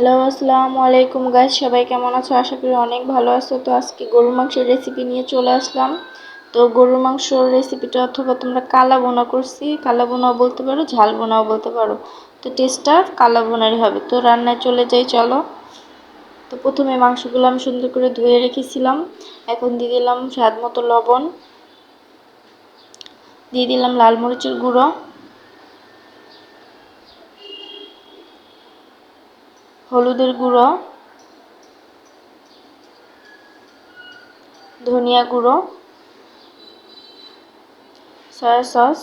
Hello, আসসালামু আলাইকুম guys সবাই কেমন আছো? আশা করি অনেক ভালো আছো। তো আজকে গরুর মাংসের রেসিপি নিয়ে চলে আসলাম। তো গরুর মাংসর রেসিপিটা অথবা তোমরা কালা বোনা করছি। কালা বোনাও বলতে পারো, ঝাল বোনাও বলতে পারো। তো টেস্টটা কালা বোনারই হবে। তো রান্নায় চলে যাই, চলো। তো প্রথমে মাংসগুলো আমি সুন্দর করে ধুয়ে রেখেছিলাম। এখন দিয়ে দিলাম স্বাদ মতো লবণ। দিয়ে দিলাম লাল মরিচের গুঁড়ো। হলুদের গুঁড়ো ধনিয়া গুঁড়ো সয়া সস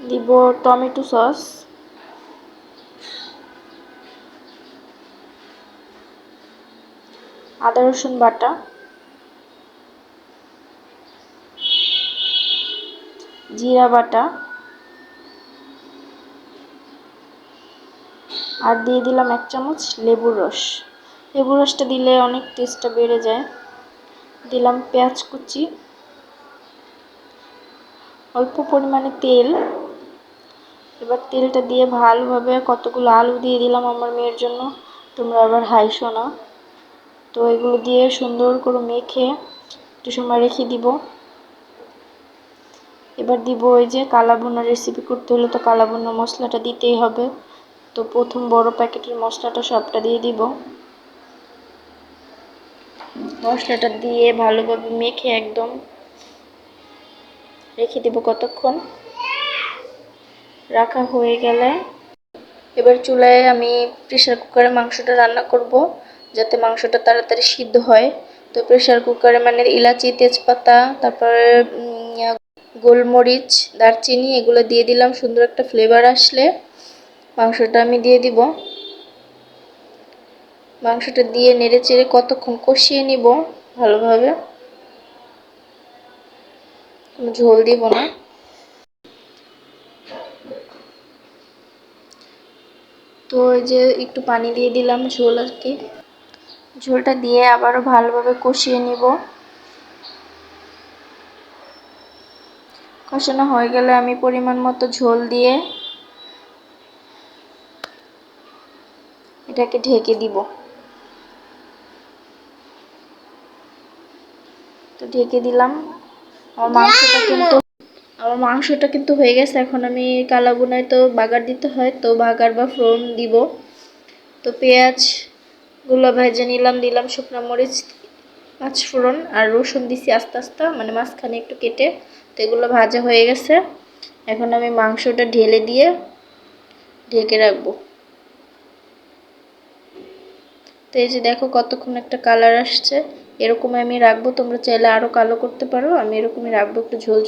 দিব টমেটো সস আদা রসুন বাটা। জিরা বাটা। আর দিয়ে দিলাম এক চামচ লেবুর রস। লেবুর রসটা দিলে অনেক টেস্টটা বেড়ে যায়। দিলাম পেঁয়াজ কুচি। অল্প পরিমাণে তেল। এবার তেলটা দিয়ে ভালোভাবে কতগুলো আলু দিয়ে দিলাম আমার মেয়ের জন্য। তোমরা আবার হাইসো না। তো এগুলো দিয়ে সুন্দর করে মেখে একটু সময় রেখে দিব। এবার দিব ওই যে কালাভুনা রেসিপি করতে হলে তো কালাভুনা মশলাটা দিতেই হবে। তো প্রথম বড় প্যাকেটের মশলাটা সবটা দিয়ে দিব। মশলাটা দিয়ে ভালোভাবে মেখে একদম রেখে দেব কতক্ষণ। রাখা হয়ে গেলে এবার চুলায় আমি প্রেশার কুকারে মাংসটা রান্না করব যাতে মাংসটা তাড়াতাড়ি সিদ্ধ হয়। তো প্রেশার কুকারে মানে ইলাচি তেজপাতা, তারপরে গোলমরিচ, দারচিনি, এগুলো দিয়ে দিলাম, সুন্দর একটা ফ্লেভার আসলে। মাংসটা আমি দিয়ে দিব। মাংসটা দিয়ে নেড়ে চেড়ে কতক্ষণ কষিয়ে নিব ভালোভাবে। ঝোল দিব না। তো এই যে একটু পানি দিয়ে দিলাম ঝোল আর কি। ঝোলটা দিয়ে আবারও ভালোভাবে কষিয়ে নিব। কষানো হয়ে গেলে আমি পরিমাণ মতো ঝোল দিয়ে এটাকে ঢেকে দিব। তো ঢেকে দিলাম। আমার মাংসটা কিন্তু আমার মাংসটা কিন্তু হয়ে গেছে। এখন আমি কালাবুনায় তো বাগার দিতে হয় তো বাগার বা ফোড়ন দিব। তো পেঁয়াজগুলো ভেজে নিলাম দিলাম শুকনো মরিচ পাঁচ ফোড়ন আর রসুন দিছি আস্তে আস্তে মানে মাঝখানে একটু কেটে, তো এগুলো ভাজা হয়ে গেছে। এখন আমি মাংসটা ঢেলে দিয়ে ঢেকে রাখব। তো এই যে দেখো কতক্ষণ একটা কালার আসছে এরকম আমি রাখব, তোমরা চাইলে আরও কালো করতে পারো, আমি এরকমই রাখব, একটু ঝোল